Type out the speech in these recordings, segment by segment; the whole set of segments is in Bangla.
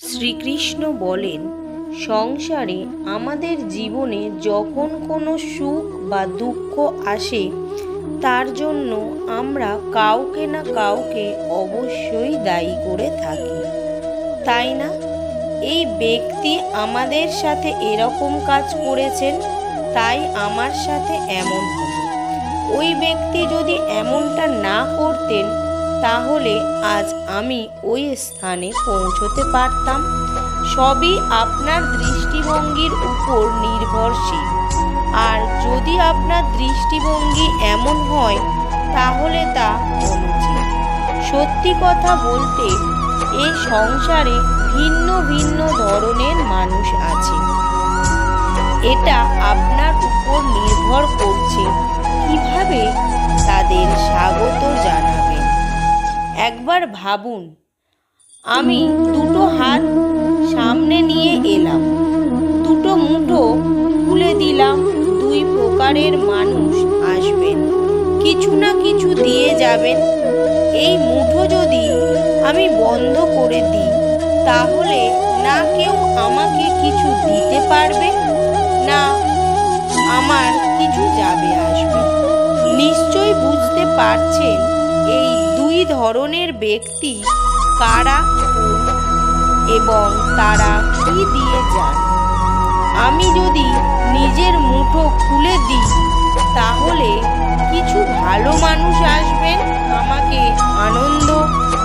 শ্রীকৃষ্ণ বলেন, সংসারে আমাদের জীবনে যখন কোনো সুখ বা দুঃখ আসে, তার জন্য আমরা কাউকে না কাউকে অবশ্যই দায়ী করে থাকি। তাই না? এই ব্যক্তি আমাদের সাথে এরকম কাজ করেছেন, তাই আমার সাথে এমন হলো ওই ব্যক্তি যদি এমনটা না করতেন তাহলে আজ আমি ওই স্থানে পৌঁছতে পারতাম। সবই আপনার দৃষ্টিভঙ্গির উপর নির্ভরশীল। আর যদি আপনার দৃষ্টিভঙ্গি এমন হয়, তাহলে তা অনুচিত। সত্যি কথা বলতে এই সংসারে ভিন্ন ভিন্ন ধরনের মানুষ আছে। এটা আপনার একবার ভাবুন, আমি দুটো হাত সামনে নিয়ে এলাম। দুটো মুঠো খুলে দিলাম, দুই প্রকারের মানুষ আসবেন। কিছু না কিছু দিয়ে যাবেন। এই মুঠো যদি আমি বন্ধ করে দিই, তাহলে না কেউ আমাকে কিছু দিতে পারবে? ধরনের ব্যক্তি কারা এবং তারা কি দিয়ে যান আমি যদি নিজের মুঠো খুলে দিই, তাহলে কিছু ভালো মানুষ আসবেন, আমাকে আনন্দ,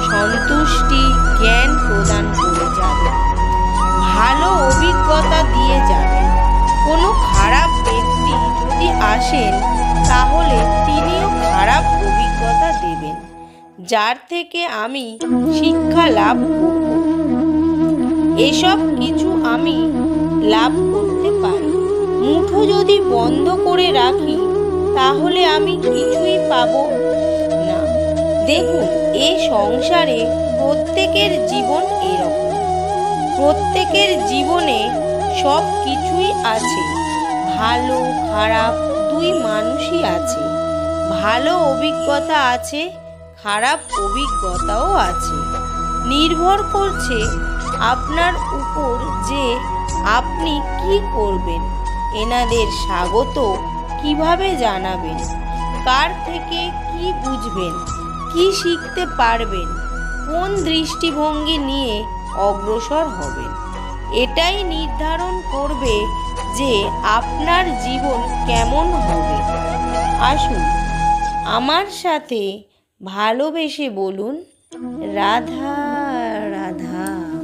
সন্তুষ্টি, জ্ঞান প্রদান করে যাবেন ভালো অভিজ্ঞতা দিয়ে যাবেন কোনো খারাপ ব্যক্তি যদি আসেন যার থেকে আমি শিক্ষা লাভ এসব কিছু আমি লাভ করতে পারি। মুঠো যদি বন্ধ করে রাখি, তাহলে আমি কিছুই পাব না। দেখুন, এ সংসারে প্রত্যেকের জীবন এরকম। প্রত্যেকের জীবনে সব কিছুই আছে। ভালো, খারাপ দুই মানুষই আছে। ভালো অভিজ্ঞতা আছে খারাপ অভিজ্ঞতাও আছে। নির্ভর করছে আপনার উপর যে আপনি কি করবেন। এনাদের স্বাগত কীভাবে জানাবেন? কার থেকে কি বুঝবেন? কি শিখতে পারবেন? কোন দৃষ্টিভঙ্গি নিয়ে অগ্রসর হবেন? এটাই নির্ধারণ করবে যে আপনার জীবন কেমন হবে। আসুন, আমার সাথে ভালোবেসে বলুন রাধা